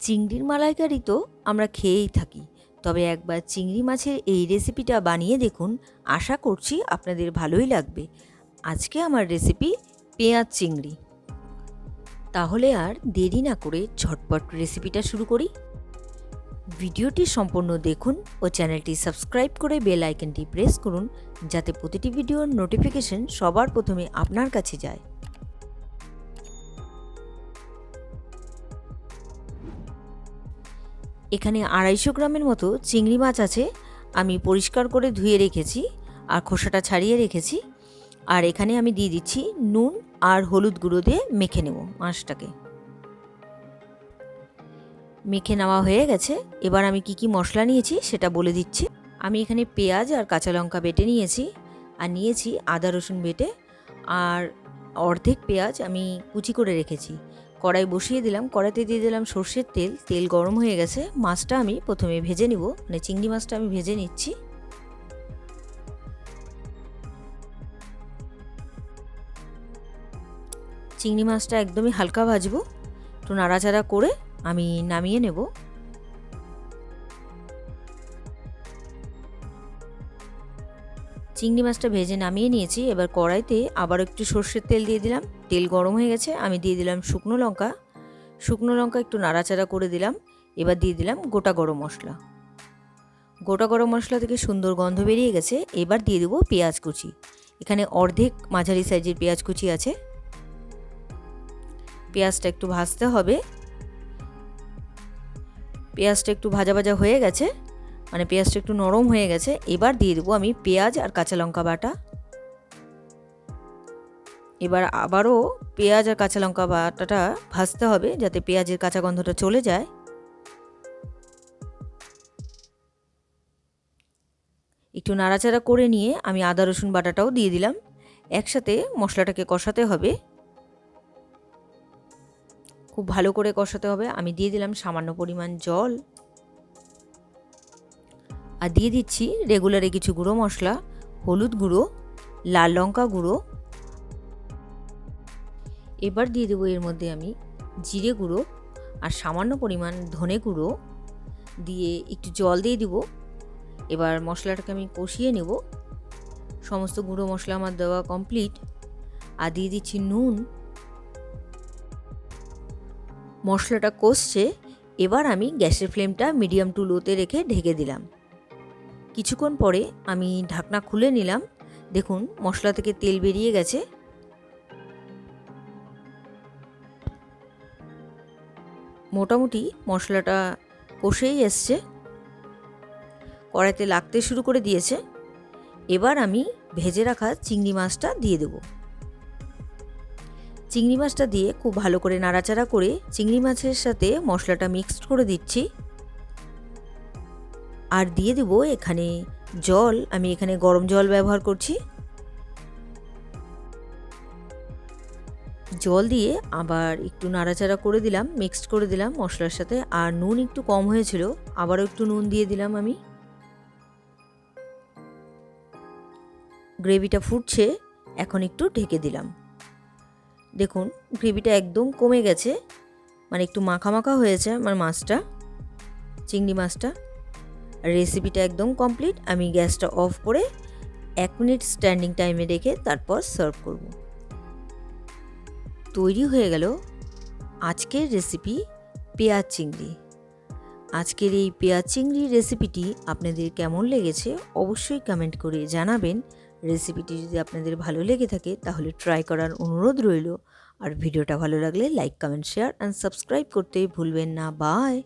চিংড়ির মালাইকারি তো আমরা খেয়েই থাকি। তবে একবার চিংড়ি মাছের এই রেসিপিটা বানিয়ে দেখুন, আশা করছি আপনাদের ভালোই লাগবে। আজকে আমার রেসিপি পেঁয়াজ চিংড়ি। তাহলে আর দেরি না করে ঝটপট রেসিপিটা শুরু করি। ভিডিওটি সম্পূর্ণ দেখুন ও চ্যানেলটি সাবস্ক্রাইব করে বেল আইকনটি প্রেস করুন, যাতে প্রতিটি ভিডিওর নোটিফিকেশন সবার প্রথমে আপনার কাছে যায়। এখানে আড়াইশো গ্রামের মতো চিংড়ি মাছ আছে, আমি পরিষ্কার করে ধুয়ে রেখেছি আর খোসাটা ছাড়িয়ে রেখেছি। আর এখানে আমি দিয়ে দিচ্ছি নুন আর হলুদ গুঁড়ো দিয়ে মেখে নেব মাছটাকে। মেখে নেওয়া হয়ে গেছে। এবার আমি কি কি মশলা নিয়েছি সেটা বলে দিচ্ছি। আমি এখানে পেঁয়াজ আর কাঁচা লঙ্কা বেটে নিয়েছি আর নিয়েছি আদা রসুন বেটে। আর অর্ধেক পেঁয়াজ আমি কুচি করে রেখেছি। কড়াই বসিয়ে দিলাম, কড়াইতে দিয়ে দিলাম সর্ষের তেল তেল গরম হয়ে গেছে। মাছটা আমি প্রথমে ভেজে নিব মানে চিংড়ি মাছটা আমি ভেজে নিচ্ছি। চিংড়ি মাছটা একদমই হালকা ভাজবো, একটু নাড়াচাড়া করে আমি নামিয়ে নেব। চিংড়ি মাছটা ভেজে নামিয়ে নিয়েছি। এবার কড়াইতে আবার একটু সর্ষের তেল দিয়ে দিলাম। তেল গরম হয়ে গেছে, আমি দিয়ে দিলাম শুকনো লঙ্কা। শুকনো লঙ্কা একটু নাড়াচাড়া করে দিলাম। এবার দিয়ে দিলাম গোটা গরম মশলা। গোটা গরম মশলা থেকে সুন্দর গন্ধ বেরিয়ে গেছে। এবার দিয়ে দেবো পেঁয়াজ কুচি। এখানে অর্ধেক মাঝারি সাইজের পেঁয়াজ কুচি আছে। পেঁয়াজটা একটু ভাজতে হবে। পেঁয়াজটা একটু ভাজা ভাজা হয়ে গেছে। মানে পেঁয়াজটা একটু নরম হয়ে গেছে, এবার দিয়ে দেবো আমি পেঁয়াজ আর কাঁচা লঙ্কা বাটা। এবার আবারও পেঁয়াজ আর কাঁচা লঙ্কা বাটাটা ভাজতে হবে যাতে পেঁয়াজের কাঁচা গন্ধটা চলে যায়। একটু নাড়াচাড়া করে নিয়ে আমি আদা, রসুন বাটাটাও দিয়ে দিলাম। একসাথে মশলাটাকে কষাতে হবে। খুব ভালো করে কষাতে হবে। আমি দিয়ে দিলাম সামান্য পরিমাণ জল। আর দিয়ে দিচ্ছি রেগুলারে কিছু গুঁড়ো মশলা, হলুদ গুঁড়ো, লাল লঙ্কা গুঁড়ো। এবার দিয়ে দেবো এর মধ্যে আমি জিরে গুঁড়ো আর সামান্য পরিমাণ ধনে গুঁড়ো। দিয়ে একটু জল দিয়ে দিব। এবার মশলাটাকে আমি কষিয়ে নেব। সমস্ত গুঁড়ো মশলা আমার দেওয়া কমপ্লিট আর দিয়ে দিচ্ছি নুন। মশলাটা কষছে। এবার আমি গ্যাসের ফ্লেমটা মিডিয়াম টু লোতে রেখে ঢেকে দিলাম। কিছুক্ষণ পরে আমি ঢাকনা খুলে নিলাম। দেখুন, মশলা থেকে তেল বেরিয়ে গেছে। মোটামুটি মশলাটা কষেই এসছে। কড়াইতে লাগতে শুরু করে দিয়েছে। এবার আমি ভেজে রাখা চিংড়ি মাছটা দিয়ে দেব। চিংড়ি মাছটা দিয়ে খুব ভালো করে নাড়াচাড়া করে চিংড়ি মাছের সাথে মশলাটা মিক্সড করে দিচ্ছি। আর দিয়ে দেবো এখানে জল। আমি এখানে গরম জল ব্যবহার করছি। জল দিয়ে আবার একটু নাড়াচাড়া করে দিলাম মিক্সড করে দিলাম মশলার সাথে। আর নুন একটু কম হয়েছিল, আবারও একটু নুন দিয়ে দিলাম আমি। গ্রেভিটা ফুটছে, এখন একটু ঢেকে দিলাম। দেখুন, গ্রেভিটা একদম কমে গেছে। মানে একটু মাখা মাখা হয়েছে আমার মাছটা, চিংড়ি মাছটা। রেসিপিটা একদম কমপ্লিট আমি গ্যাসটা অফ করে এক মিনিট স্ট্যান্ডিং টাইমে রেখে তারপর সার্ভ করব। তৈরি হয়ে গেল আজকের রেসিপি পেঁয়াজ চিংড়ি। আজকের এই পেঁয়াজ চিংড়ি রেসিপিটি আপনাদের কেমন লেগেছে অবশ্যই কমেন্ট করে জানাবেন। রেসিপিটি যদি আপনাদের ভালো লেগে থাকে তাহলে ট্রাই করার অনুরোধ রইল। আর ভিডিওটা ভালো লাগলে like comment share and subscribe করতে ভুলবেন না। Bye